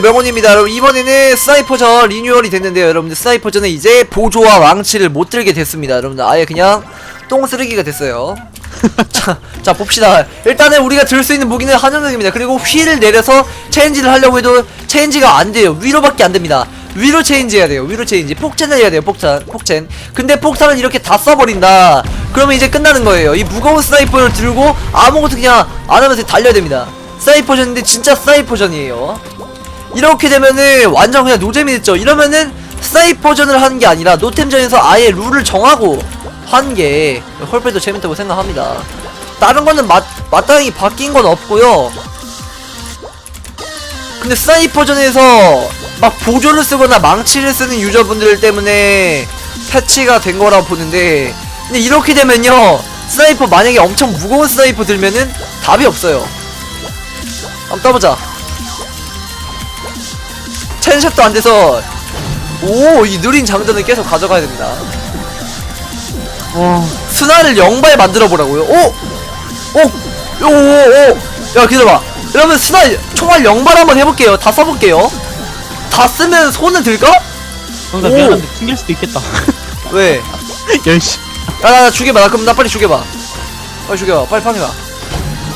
명훈입니다. 여러분 이번에는 스나이퍼전 리뉴얼이 됐는데요 여러분들. 스나이퍼전은 이제 보조와 왕치를 못 들게 됐습니다. 여러분들 아예 그냥 똥 쓰레기가 됐어요. 자, 자 봅시다. 일단은 우리가 들 수 있는 무기는 한정적입니다. 그리고 휠을 내려서 체인지를 하려고 해도 체인지가 안 돼요. 위로밖에 안 됩니다. 위로 체인지 해야 돼요. 위로 체인지. 폭탄을 해야 돼요 폭탄 폭탄. 근데 폭탄은 이렇게 다 써버린다. 그러면 이제 끝나는 거예요. 이 무거운 스나이퍼를 들고 아무것도 그냥 안 하면서 달려야 됩니다. 스나이퍼전인데 진짜 스나이퍼전이에요 이렇게 되면은 완전 그냥 노잼이 됐죠. 이러면은 스나이퍼전을 하는 게 아니라 노템전에서 아예 룰을 정하고 하는 게 헐빼도 재밌다고 생각합니다. 다른 거는 마, 마땅히 바뀐 건 없고요. 근데 스나이퍼전에서 막 보조를 쓰거나 망치를 쓰는 유저분들 때문에 패치가 된 거라고 보는데 근데 이렇게 되면요 스나이퍼 만약에 엄청 무거운 스나이퍼 들면은 답이 없어요. 한번 떠보자 텐샵도 안 돼서 오 이 느린 장전을 계속 가져가야 됩니다. 와, 순환을 0발 만들어 보라고요. 오! 오! 오! 오! 오! 야 기다려봐. 여러분 순환 총알 0발 한번 해볼게요. 다 써볼게요. 다 쓰면 손은 들까? 뭔가 오. 미안한데 튕길 수도 있겠다. 왜? 열심. 야, 나, 나 죽여봐. 나 그럼 나 빨리 죽여봐. 빨리 죽여봐. 빨리 파밍아.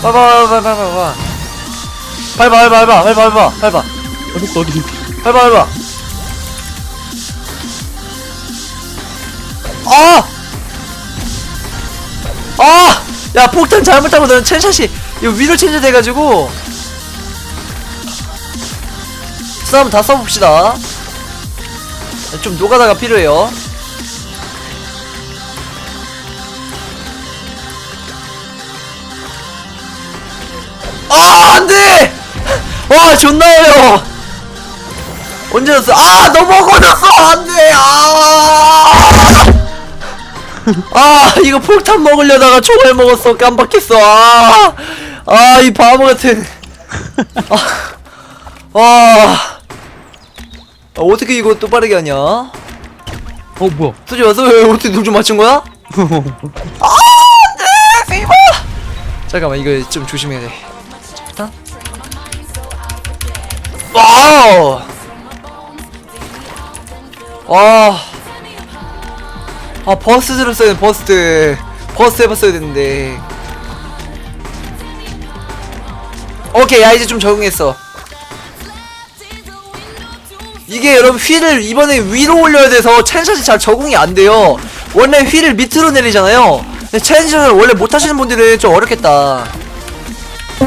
빨리 빨리 빨리 빨리 빨리 빨리 빨리 빨리 빨리 빨리 빨리 빨리 빨리 빨리 어딨어 어디? 해봐 해봐 아! 아! 야 폭탄 잘못하고 너는 첸샷이 이거 위로 체인지 돼가지고 싸움 다 써봅시다 좀 노가다가 필요해요 아 안돼! 와 존나 어려워 언제 졌어? 아 너무 어려졌어! 안돼! 아! 아 이거 폭탄 먹으려다가 총알 먹었어. 깜빡했어. 아 아 이 바보 같은. 아, 와 아, 어떻게 이거 또 빠르게 하냐? 어 뭐야? 수지 왔어 왜 어떻게 눈좀 맞춘 거야? 아 안돼 세이버 잠깐만 이거 좀 조심해야 돼. 와우 와. 아, 버스 들었어야 돼, 버스. 버스 해봤어야 되는데. 오케이, 야, 이제 좀 적응했어. 이게 여러분 휠을 이번에 위로 올려야 돼서 체인샷이 잘 적응이 안 돼요. 원래 휠을 밑으로 내리잖아요. 근데 체인샷을 원래 못 하시는 분들은 좀 어렵겠다.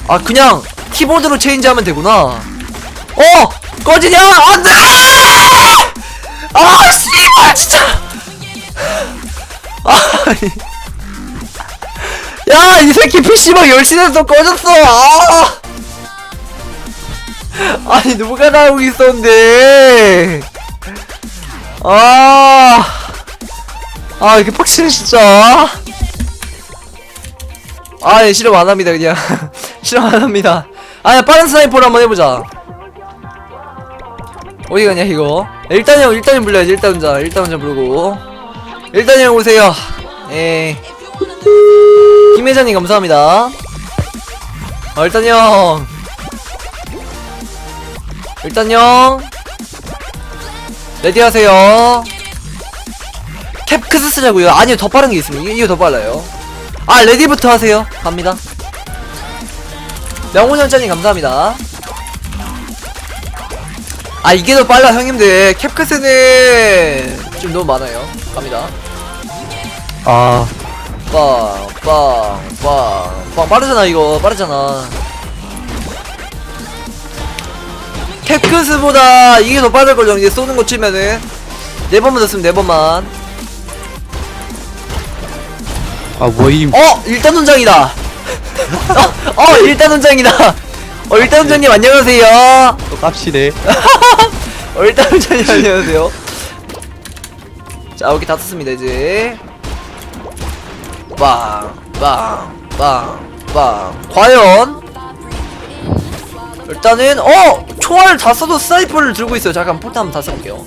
아, 그냥 키보드로 체인지하면 되구나. 어! 꺼지냐? 안 돼! 아, 씨발, 진짜! 아, 야, 이 새끼 PC방 열심해서 꺼졌어! 아! 아니, 누가 나오고 있었는데! 아, 아, 이렇게 빡치네, 진짜. 아, 예, 실험 안 합니다, 그냥. 실험 안 합니다. 아, 야, 빠른 스나이퍼를 한번 해보자. 어디 가냐 이거 일단 형 일단 형 불러야지. 일단 혼자 일단 혼자 부르고. 일단 형 오세요. 예. 김회장님 감사합니다. 어 일단 형. 일단 형. 레디 하세요. 캡크스 쓰자고요? 아니요 더 빠른 게 있습니다. 이게, 이게 더 빨라요. 아 레디부터 하세요. 갑니다. 명훈현짜님 감사합니다 아 이게 더 빨라 형님들 캡크스는 좀 너무 많아요 갑니다 아, 빵빵빵빵 빠르잖아 이거 빠르잖아 캡크스보다 이게 더 빠를걸요 이제 쏘는 거 치면은 네 번만 더 쓰면 네 번만 아 뭐임? 어! 일단 훈장이다 어! 어! 일단 훈장이다 어 일단 훈장님 안녕하세요 또 깝시네. 어, 일단 훈장님 안녕하세요 자 오케이 다 썼습니다 이제 빵 빵 빵 빵 과연 일단은 어! 총알 다 써도 스나이퍼를 들고 있어요 잠깐 폭탄 한번 다 써볼게요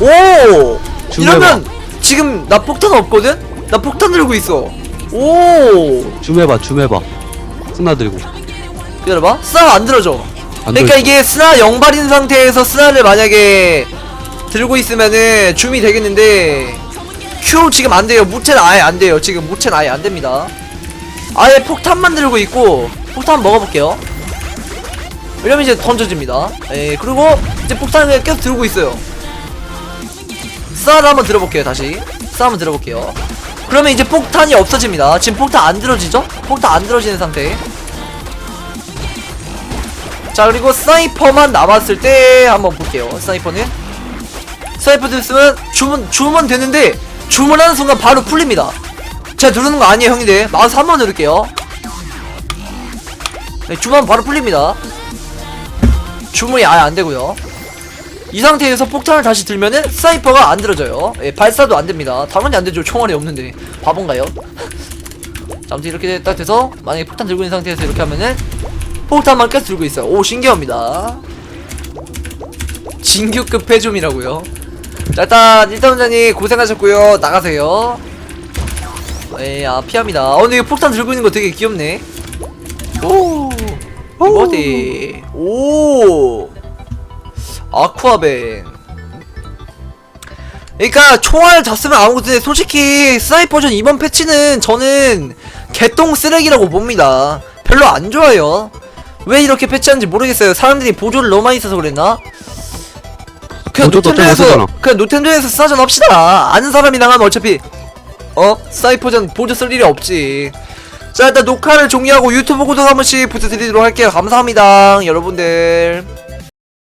오! 이러면 지금 나 폭탄 없거든? 나 폭탄 들고 있어 오! 줌 해봐, 줌 해봐. 스나 들고. 기다려봐. 스나가 안 들어져 안 그러니까 들어있어. 이게 스나 영발인 상태에서 스나를 만약에 들고 있으면은 줌이 되겠는데 큐 지금 안 돼요. 무체는 아예 안 돼요. 지금 무체는 아예 안 됩니다. 아예 폭탄만 들고 있고 폭탄 먹어볼게요. 이러면 이제 던져집니다. 예 그리고 이제 폭탄을 계속 들고 있어요. 스나를 한번 들어볼게요 다시. 스나 한번 들어볼게요 그러면 이제 폭탄이 없어집니다. 지금 폭탄 안 들어지죠? 폭탄 안 들어지는 상태. 자 그리고 스나이퍼만 남았을 때 한번 볼게요. 스나이퍼는? 스나이퍼 됐으면 주문 주문 되는데 주문하는 순간 바로 풀립니다. 제가 누르는 거 아니에요 형님들. 마우스 한 번 누를게요. 네, 주문 바로 풀립니다. 주문이 아예 안 되고요 이 상태에서 폭탄을 다시 들면은 스나이퍼가 안 들어져요 예, 발사도 안 됩니다 당연히 안 되죠 총알이 없는데 바본가요? 자 아무튼 이렇게 딱 돼서 만약에 폭탄 들고 있는 상태에서 이렇게 하면은 폭탄만 계속 들고 있어요. 오 신기합니다. 진규급 패좀이라고요. 자 일단 일단 원장님 고생하셨고요. 나가세요. 에아 피합니다. 어 근데 폭탄 들고 있는 거 되게 귀엽네. 오 어디? 오 아쿠아벤. 그러니까 총알 잡으면 아무것도 데 솔직히 스나이퍼전 이번 패치는 저는 개똥 쓰레기라고 봅니다. 별로 안 좋아요. 왜 이렇게 패치하는지 모르겠어요. 사람들이 보조를 너무 많이 써서 그랬나? 그냥 노텐도에서. 그냥 노텐도에서 스나전 합시다. 아는 사람이랑 하면 어차피 어 스나이퍼전 보조 쓸 일이 없지. 자 일단 녹화를 종료하고 유튜브 구독 한 번씩 부탁드리도록 할게요. 감사합니다, 여러분들.